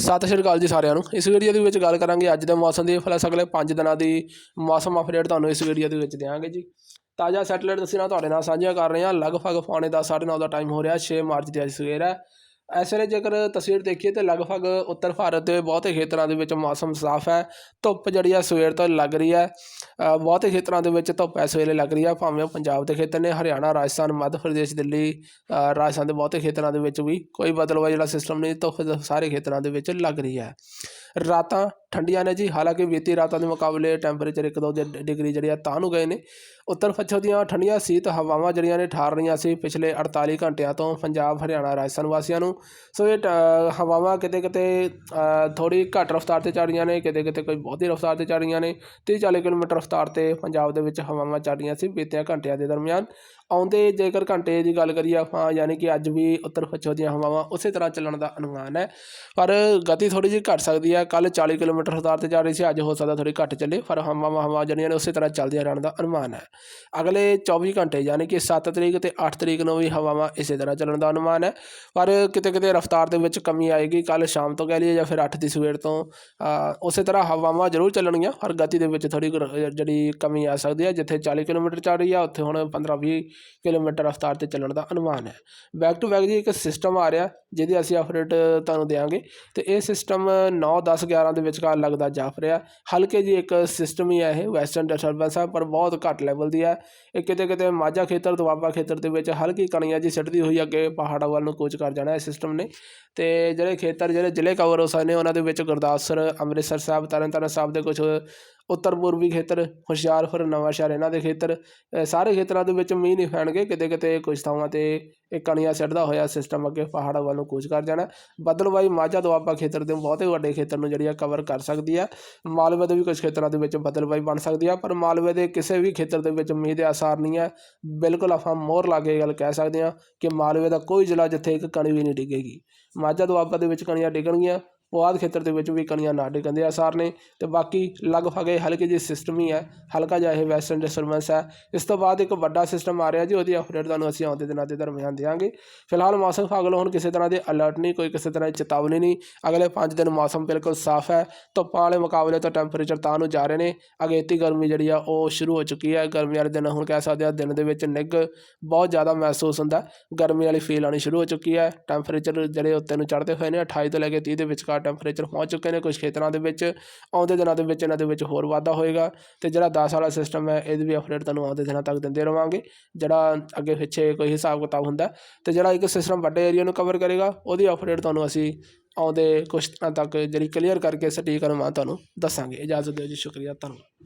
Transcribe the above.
ਸਤਿ ਸ਼੍ਰੀ ਅਕਾਲ ਜੀ ਸਾਰਿਆਂ ਨੂੰ। ਇਸ ਵੀਡੀਓ ਦੇ ਵਿੱਚ ਗੱਲ ਕਰਾਂਗੇ ਅੱਜ ਦੇ ਮੌਸਮ ਦੀ। ਪਲੱਸ ਅਗਲੇ 5 ਦਿਨਾਂ ਦੀ ਮੌਸਮ ਅਪਡੇਟ ਤੁਹਾਨੂੰ ਇਸ ਵੀਡੀਓ ਦੇ ਵਿੱਚ ਦਿਆਂਗੇ ਜੀ। ਤਾਜ਼ਾ ਸੈਟਲਾਈਟ ਤਸਵੀਰਾਂ ਤੁਹਾਡੇ ਨਾਲ ਸਾਂਝੀਆਂ ਕਰ ਰਹੇ ਹਾਂ। ਲਗਭਗ ਪੌਣੇ ਦਾ 9:30 ਦਾ ਟਾਈਮ ਹੋ ਰਿਹਾ। 6 ਮਾਰਚ ਦੀ ਅੱਜ ਸਵੇਰ ਹੈ। ਇਸ ਵੇਲੇ ਜੇਕਰ ਤਸਵੀਰ ਦੇਖੀਏ ਤਾਂ ਲਗਭਗ ਉੱਤਰ ਭਾਰਤ ਦੇ ਬਹੁਤੇ ਖੇਤਰਾਂ ਦੇ ਵਿੱਚ ਮੌਸਮ ਸਾਫ਼ ਹੈ, ਧੁੱਪ ਜਿਹੜੀ ਆ ਸਵੇਰ ਤੋਂ ਲੱਗ ਰਹੀ ਹੈ ਬਹੁਤੇ ਖੇਤਰਾਂ ਦੇ ਵਿੱਚ ਧੁੱਪ ਇਸ ਵੇਲੇ ਲੱਗ ਰਹੀ ਹੈ, ਭਾਵੇਂ ਉਹ ਪੰਜਾਬ ਦੇ ਖੇਤਰ ਨੇ, ਹਰਿਆਣਾ, ਰਾਜਸਥਾਨ, ਮੱਧ ਪ੍ਰਦੇਸ਼, ਦਿੱਲੀ ਰਾਜਸਥਾਨ ਦੇ ਬਹੁਤੇ ਖੇਤਰਾਂ ਦੇ ਵਿੱਚ ਵੀ ਕੋਈ ਬਦਲਵਾ ਜਿਹੜਾ ਸਿਸਟਮ ਨਹੀਂ, ਧੁੱਪ ਸਾਰੇ ਖੇਤਰਾਂ ਦੇ ਵਿੱਚ ਲੱਗ ਰਹੀ ਹੈ। ਰਾਤਾਂ ਠੰਡੀਆਂ ਨੇ ਜੀ। ਹਾਲਾਂਕਿ ਬੀਤੀ ਰਾਤਾਂ ਦੇ ਮੁਕਾਬਲੇ ਟੈਂਪਰੇਚਰ ਇੱਕ ਦੋ ਜ- ਡਿਗਰੀ ਜਿਹੜੇ ਆ, ਤਾਂ ਨੂੰ ਗਏ ਨੇ। ਉੱਤਰ ਪੱਛਮ ਦੀਆਂ ਠੰਡੀਆਂ ਸੀਤ ਹਵਾਵਾਂ ਜਿਹੜੀਆਂ ਨੇ ਠਾਰ ਰਹੀਆਂ ਸੀ ਪਿਛਲੇ 48 ਘੰਟਿਆਂ ਤੋਂ ਪੰਜਾਬ, ਹਰਿਆਣਾ, ਰਾਜਸਥਾਨ ਵਾਸੀਆਂ ਨੂੰ। ਸੋ ਇਹ ਟ- ਹਵਾਵਾਂ ਕਿਤੇ ਕਿਤੇ ਥੋੜੀ ਘੱਟ ਰਫ਼ਤਾਰ ਤੇ ਚੱਲ ਰਹੀਆਂ ਨੇ ਕਿਤੇ ਕਿਤੇ ਕੋਈ ਬਹੁਤੀ ਰਫ਼ਤਾਰ ਤੇ ਚੱਲ ਰਹੀਆਂ ਨੇ। 30 40 ਕਿਲੋਮੀਟਰ ਰਫ਼ਤਾਰ ਤੇ ਪੰਜਾਬ ਦੇ ਵਿੱਚ ਹਵਾਵਾਂ ਚੱਲ ਰਹੀਆਂ ਸੀ ਬੀਤੀਆਂ ਘੰਟਿਆਂ ਦੇ ਦਰਮਿਆਨ। ਆਉਂਦੇ ਜੇਕਰ ਘੰਟੇ ਦੀ ਗੱਲ ਕਰੀਏ ਆਪਾਂ, ਯਾਨੀ ਕਿ ਅੱਜ ਵੀ ਉੱਤਰ ਪੱਛਮ ਦੀਆਂ ਹਵਾਵਾਂ ਉਸੇ ਤਰ੍ਹਾਂ ਚੱਲਣ ਦਾ ਅਨੁਮਾਨ ਹੈ। ਪਰ ਗਤੀ ਥੋੜੀ ਜਿਹੀ ਘਟ ਸਕਦੀ ਹੈ। ਕੱਲ 40 ਕਿਲੋਮੀਟਰ ਰਫ਼ਤਾਰ ਤੇ ਜਾ ਰਹੀ ਸੀ, ਅੱਜ ਹੋ ਸਕਦਾ ਥੋੜੀ ਘੱਟ ਚੱਲੇ, ਪਰ ਹਵਾਵਾਂ ਹਵਾ ਜਿਹੜੀਆਂ ਨੇ ਉਸੇ ਤਰ੍ਹਾਂ ਚੱਲਦੀਆਂ ਰਹਿਣ ਦਾ ਅਨੁਮਾਨ ਹੈ। ਅਗਲੇ 24 ਘੰਟੇ ਯਾਨੀ ਕਿ 7 ਤਰੀਕ ਤੇ 8 ਤਰੀਕ ਨੂੰ ਵੀ ਹਵਾਵਾਂ ਇਸੇ ਤਰ੍ਹਾਂ ਚੱਲਣ ਦਾ ਅਨੁਮਾਨ ਹੈ। ਪਰ ਕਿਤੇ ਕਿਤੇ ਰਫ਼ਤਾਰ ਦੇ ਵਿੱਚ ਕਮੀ ਆਏਗੀ ਕੱਲ ਸ਼ਾਮ ਤੋਂ ਕਹਿ ਲਈਏ ਜਾਂ ਫਿਰ 8 ਦੀ ਸਵੇਰ ਤੋਂ ਉਸੇ ਤਰ੍ਹਾਂ ਹਵਾਵਾਂ ਜ਼ਰੂਰ ਚੱਲਣਗੀਆਂ, ਪਰ ਗਤੀ ਦੇ ਵਿੱਚ ਥੋੜੀ ਜਿਹੜੀ ਕਮੀ ਆ ਸਕਦੀ ਹੈ, ਜਿੱਥੇ 40 ਕਿਲੋਮੀਟਰ ਚੱਲ ਰਹੀ ਆ, ਉੱਥੇ ਹੁਣ 15-20 ਕਿਲੋਮੀਟਰ ਰਫ਼ਤਾਰ ਤੇ ਚੱਲਣ ਦਾ ਅਨੁਮਾਨ ਹੈ। ਬੈਕ ਟੂ ਬੈਕ ਜੀ ਇੱਕ ਸਿਸਟਮ ਆ ਰਿਹਾ ਜਿਹਦੀ ਅਸੀਂ ਅਪਡੇਟ ਤੁਹਾਨੂੰ ਦੇਵਾਂਗੇ ਤੇ ਇਹ ਸਿਸਟਮ 9 10 11 ਦੇ ਵਿਚਕਾਰ ਲੱਗਦਾ ਜਾਪ ਰਿਹਾ ਹਲਕੇ ਜੀ ਇੱਕ ਸਿਸਟਮ ਹੀ ਹੈ ਇਹ ਵੈਸਟਰਨ ਡਿਸਟਰਬੈਂਸ ਆ ਪਰ ਬਹੁਤ ਘੱਟ ਲੈਵਲ ਦੀ ਹੈ ਇਹ ਕਿਤੇ ਕਿਤੇ ਮਾਝਾ ਖੇਤਰ, ਦੁਆਬਾ ਖੇਤਰ ਦੇ ਵਿੱਚ ਹਲਕੀ ਕਣੀਆਂ ਜੀ ਸਿੱਟਦੀ ਹੋਈ ਅੱਗੇ ਪਹਾੜਾਂ ਵੱਲ ਨੂੰ ਕੂਚ ਕਰ ਜਾਣਾ ਇਹ ਸਿਸਟਮ ਨੇ। ਤੇ ਜਿਹੜੇ ਖੇਤਰ, ਜਿਹੜੇ ਜ਼ਿਲ੍ਹੇ ਕਵਰ ਹੋ ਸਕਦੇ ਉਹਨਾਂ ਦੇ ਵਿੱਚ ਗੁਰਦਾਸਪੁਰ, ਅੰਮ੍ਰਿਤਸਰ ਸਾਹਿਬ, ਤਰਨਤਾਰਨ ਸਾਹਿਬ ਦੇ ਕੁਝ ਉੱਤਰ ਪੂਰਬੀ ਖੇਤਰ ਹੁਸ਼ਿਆਰਪੁਰ ਨਵਾਂਸ਼ਹਿਰ ਇਹਨਾਂ ਦੇ ਖੇਤਰ ਅ, ਸਾਰੇ ਖੇਤਰਾਂ ਦੇ ਵਿੱਚ ਮੀਂਹ ਨਹੀਂ ਪੈਣਗੇ। ਕਿਤੇ ਕਿਤੇ ਕੁਝ ਥਾਵਾਂ ਤੇ ਇਹ ਕਣੀਆਂ ਸਿੱਟਦਾ ਹੋਇਆ ਸਿਸਟਮ ਅੱਗੇ ਪਹਾੜਾਂ ਵੱਲ ਨੂੰ ਕੂਚ ਕਰ ਜਾਣਾ। ਬੱਦਲਵਾਈ ਮਾਝਾ ਦੁਆਬਾ ਖੇਤਰ ਦੇ ਬਹੁਤੇ ਵੱਡੇ ਖੇਤਰ ਨੂੰ ਜਿਹੜੀ ਆ ਕਵਰ ਕਰ ਸਕਦੀ ਆ। ਮਾਲਵੇ ਦੇ ਵੀ ਕੁਝ ਖੇਤਰਾਂ ਦੇ ਵਿੱਚ ਬੱਦਲਵਾਈ ਬਣ ਸਕਦੀ ਆ ਪਰ ਮਾਲਵੇ ਦੇ ਕਿਸੇ ਵੀ ਖੇਤਰ ਦੇ ਵਿੱਚ ਮੀਂਹ ਦੇ ਆਸਾਰ ਨਹੀਂ ਹੈ ਬਿਲਕੁਲ ਆਪਾਂ ਮੋਹਰ ਲਾ ਕੇ ਇਹ ਗੱਲ ਕਹਿ ਸਕਦੇ ਹਾਂ ਕਿ ਮਾਲਵੇ ਦਾ ਕੋਈ ਜ਼ਿਲ੍ਹਾ ਜਿੱਥੇ ਇੱਕ ਕਣੀ ਵੀ ਨਹੀਂ ਡਿੱਗੇਗੀ। ਮਾਝਾ ਦੁਆਬਾ ਦੇ ਵਿੱਚ ਕਣੀਆਂ ਡਿੱਗਣਗੀਆਂ। ਪੁਆਧ ਖੇਤਰ ਦੇ ਵਿੱਚ ਵੀ ਕਣੀਆਂ ਨਾ ਡਿੱਗਣ ਦੇ ਆਸਾਰ ਨੇ ਤੇ ਬਾਕੀ ਲਗਭਗ ਇਹ ਹਲਕੇ ਜਿਹੇ ਸਿਸਟਮ ਹੀ ਹੈ, ਹਲਕਾ ਜਿਹਾ ਇਹ ਵੈਸਟਰਨ ਡਿਸਟਰਬੈਂਸ ਹੈ। ਇਸ ਤੋਂ ਬਾਅਦ ਇੱਕ ਵੱਡਾ ਸਿਸਟਮ ਆ ਰਿਹਾ ਜੀ, ਉਹਦੀ ਅਪਡੇਟ ਤੁਹਾਨੂੰ ਅਸੀਂ ਆਉਂਦੇ ਦਿਨਾਂ ਦੇ ਦਰਮਿਆਨ ਦੇਵਾਂਗੇ ਫਿਲਹਾਲ ਮੌਸਮ ਵਿਭਾਗ ਵੱਲੋਂ ਹੁਣ ਕਿਸੇ ਤਰ੍ਹਾਂ ਦੇ ਅਲਰਟ ਨਹੀਂ, ਕੋਈ ਕਿਸੇ ਤਰ੍ਹਾਂ ਦੀ ਚੇਤਾਵਨੀ ਨਹੀਂ। ਅਗਲੇ 5 ਦਿਨ ਮੌਸਮ ਬਿਲਕੁਲ ਸਾਫ਼ ਹੈ, ਧੁੱਪਾਂ ਵਾਲੇ ਮੁਕਾਬਲੇ ਤੋਂ ਟੈਂਪਰੇਚਰ ਤਾਂ ਨੂੰ ਜਾ ਰਹੇ ਨੇ। ਅਗੇਤੀ ਗਰਮੀ ਜਿਹੜੀ ਆ, ਉਹ ਸ਼ੁਰੂ ਹੋ ਚੁੱਕੀ ਹੈ। ਗਰਮੀ ਵਾਲੇ ਦਿਨ ਹੁਣ ਕਹਿ ਸਕਦੇ ਆ, ਦਿਨ ਦੇ ਵਿੱਚ ਨਿੱਘ, ਬਹੁਤ ਜ਼ਿਆਦਾ ਮਹਿਸੂਸ ਹੁੰਦਾ। ਗਰਮੀ ਵਾਲੀ ਫੀਲ ਆਉਣੀ ਸ਼ੁਰੂ ਹੋ ਚੁੱਕੀ ਹੈ। ਟੈਂਪਰੇਚਰ ਜਿਹੜੇ ਉੱਤੇ ਨੂੰ ਚੜ੍ਹਦੇ ਹੋਏ ਨੇ 28 ਤੋਂ ਲੈ ਕੇ 30 ਦੇ ਵਿਚਕਾਰ ਟੈਂਪਰੇਚਰ ਪਹੁੰਚ ਚੁੱਕੇ ਨੇ ਕੁਝ ਖੇਤਰਾਂ ਦੇ ਵਿੱਚ, ਆਉਂਦੇ ਦਿਨਾਂ ਦੇ ਵਿੱਚ ਇਹਨਾਂ ਦੇ ਵਿੱਚ ਹੋਰ ਵਾਧਾ ਹੋਏਗਾ ਤੇ ਜਿਹੜਾ 10 ਵਾਲਾ ਸਿਸਟਮ ਹੈ, ਇਹਦੀ ਵੀ ਅਪਡੇਟ ਤੁਹਾਨੂੰ ਆਉਂਦੇ ਦਿਨਾਂ ਤੱਕ ਦਿੰਦੇ ਰਵਾਂਗੇ। ਜਿਹੜਾ ਅੱਗੇ ਪਿੱਛੇ ਕੋਈ ਹਿਸਾਬ ਕਿਤਾਬ ਹੁੰਦਾ ਤੇ ਜਿਹੜਾ ਇੱਕ ਸਿਸਟਮ ਵੱਡੇ ਏਰੀਆ ਨੂੰ ਕਵਰ ਕਰੇਗਾ, ਉਹਦੀ ਅਪਡੇਟ ਤੁਹਾਨੂੰ ਅਸੀਂ ਆਉਂਦੇ ਕੁਝ ਦਿਨਾਂ ਤੱਕ ਜਿਹੜੀ ਕਲੀਅਰ ਕਰਕੇ ਸਟੀਕ ਅਨੁਮਾਨ ਤੁਹਾਨੂੰ ਦੱਸਾਂਗੇ। ਇਜਾਜ਼ਤ ਦਿਓ ਜੀ, ਸ਼ੁਕਰੀਆ, ਧੰਨਵਾਦ।